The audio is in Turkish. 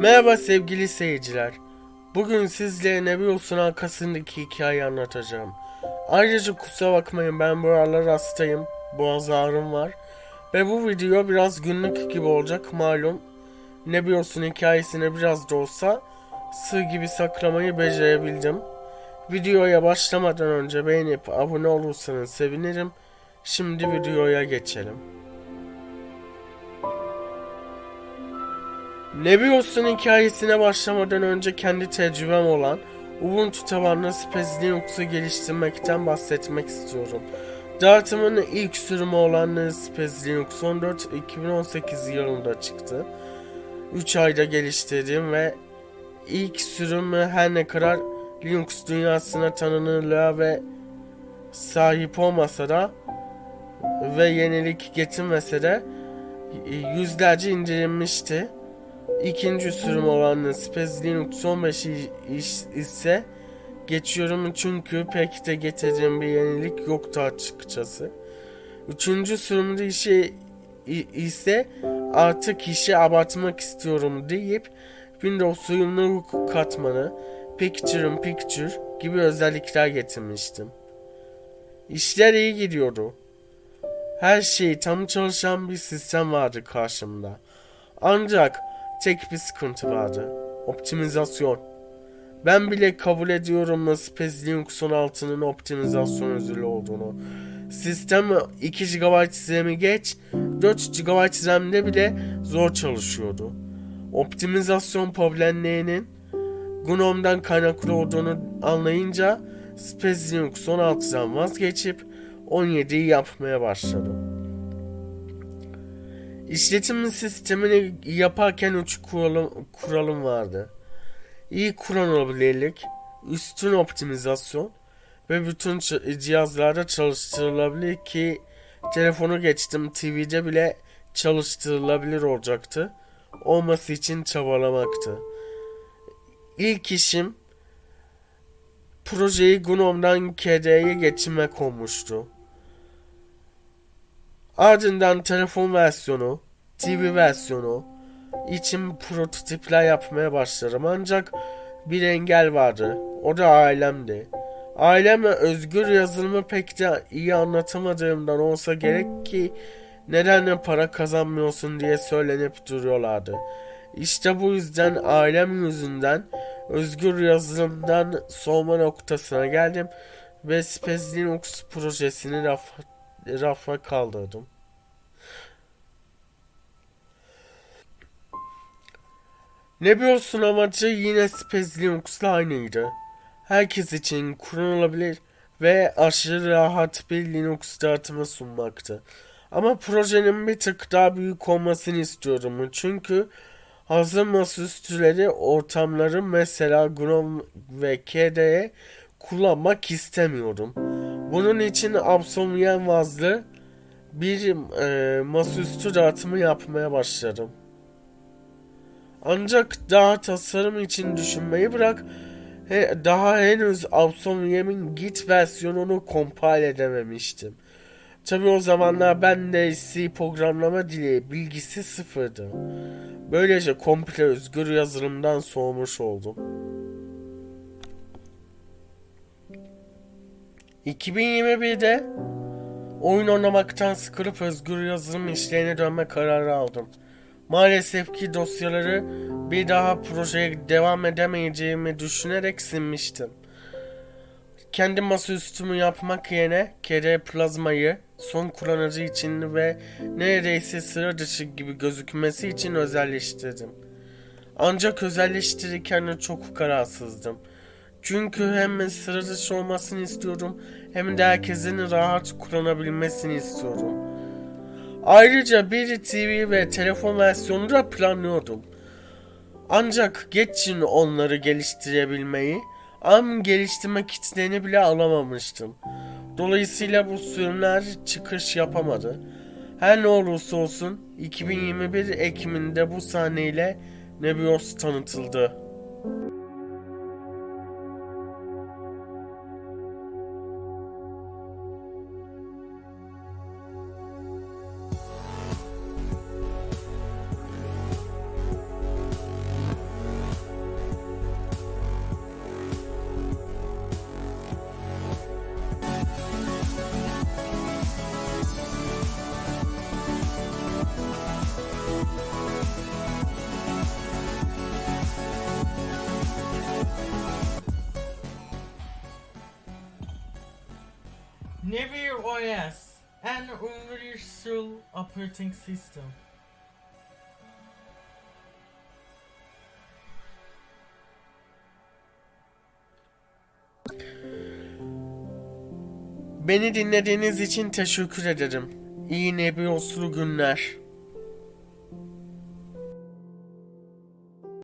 Merhaba sevgili seyirciler. Bugün sizlere Nebios'un arkasındaki hikayeyi anlatacağım. Ayrıca kusura bakmayın ben bu aralar hastayım. Boğaz ağrım var. Ve bu video biraz günlük gibi olacak malum. Nebios'un hikayesine biraz da olsa sığ gibi saklamayı becerebildim. Videoya başlamadan önce beğenip abone olursanız sevinirim. Şimdi videoya geçelim. Nebios'un hikayesine başlamadan önce kendi tecrübem olan Ubuntu tabanlı Space Linux'u geliştirmekten bahsetmek istiyorum. Dağıtımın ilk sürümü olan Space Linux 14 2018 yılında çıktı. 3 ayda geliştirdim ve ilk sürümü her ne kadar Linux dünyasına tanınırlığa ve sahip olmasa da ve yenilik getirmese de yüzlerce indirilmişti. İkinci sürüm olan Space Linux 15 ise geçiyorum çünkü pek de getirdiğim bir yenilik yoktu açıkçası. Üçüncü sürümde işi ise artık işi abartmak istiyorum deyip Windows uyumlu katmanı, Picture in Picture gibi özellikler getirmiştim. İşler iyi gidiyordu. Her şey tam çalışan bir sistem vardı karşımda. Ancak tek bir sıkıntı vardı. Optimizasyon. Ben bile kabul ediyorum Space Linux 16'nın optimizasyon özürlü olduğunu. Sistem 2 GB RAM'i geç, 4 GB RAM'de bile zor çalışıyordu. Optimizasyon problemlerinin GNOME'dan kaynaklı olduğunu anlayınca Space Linux 16'dan vazgeçip 17'yi yapmaya başladım. İşletim sistemini yaparken üç kuralım, kuralım vardı. İyi kullanılabilirlik, üstün optimizasyon ve bütün cihazlarda çalıştırılabilir ki telefonu geçtim TV'de bile çalıştırılabilir olacaktı. Olması için çabalamaktı. İlk işim projeyi GNOME'dan KDE'ye geçirmek olmuştu. Ardından telefon versiyonu, TV versiyonu için prototipler yapmaya başladım. Ancak bir engel vardı. O da ailemdi. Aileme özgür yazılımı pek de iyi anlatamadığımdan olsa gerek ki neden para kazanmıyorsun diye söylenip duruyorlardı. İşte bu yüzden ailem yüzünden özgür yazılımdan soğuma noktasına geldim ve Space Linux projesini raf, rafa kaldırdım. Nebios'un amacı yine Space Linux'la aynıydı. Herkes için kullanılabilir ve aşırı rahat bir Linux dağıtımı sunmaktı. Ama projenin bir tık daha büyük olmasını istiyorum. Çünkü hazır masaüstüleri ortamları mesela GNOME ve KDE kullanmak istemiyorum. Bunun için Absolvian vazlı bir e, masaüstü dağıtımı yapmaya başladım. Ancak daha tasarım için düşünmeyi bırak he, daha henüz Absolvian'in Git versiyonunu compile edememiştim. Tabi o zamanlar ben de C programlama dili bilgisi sıfırdı. Böylece komple özgür yazılımdan soğumuş oldum. 2021'de oyun oynamaktan sıkılıp özgür yazılım işlerine dönme kararı aldım. Maalesef ki dosyaları bir daha projeye devam edemeyeceğimi düşünerek silmiştim. Kendi masaüstümü yapmak yerine KD Plazma'yı son kullanıcı için ve neredeyse sıra dışı gibi gözükmesi için özelleştirdim. Ancak özelleştirirken çok kararsızdım. Çünkü hem sıra dışı olmasını istiyorum hem de herkesin rahat kullanabilmesini istiyorum. Ayrıca bir TV ve telefon versiyonu da planlıyordum. Ancak geçin onları geliştirebilmeyi, am geliştirme kitlerini bile alamamıştım. Dolayısıyla bu sürümler çıkış yapamadı. Her ne olursa olsun 2021 Ekim'inde bu sahneyle Nebios tanıtıldı. Nevir OS, an universal operating system. Beni dinlediğiniz için teşekkür ederim. İyi nebiyoslu günler.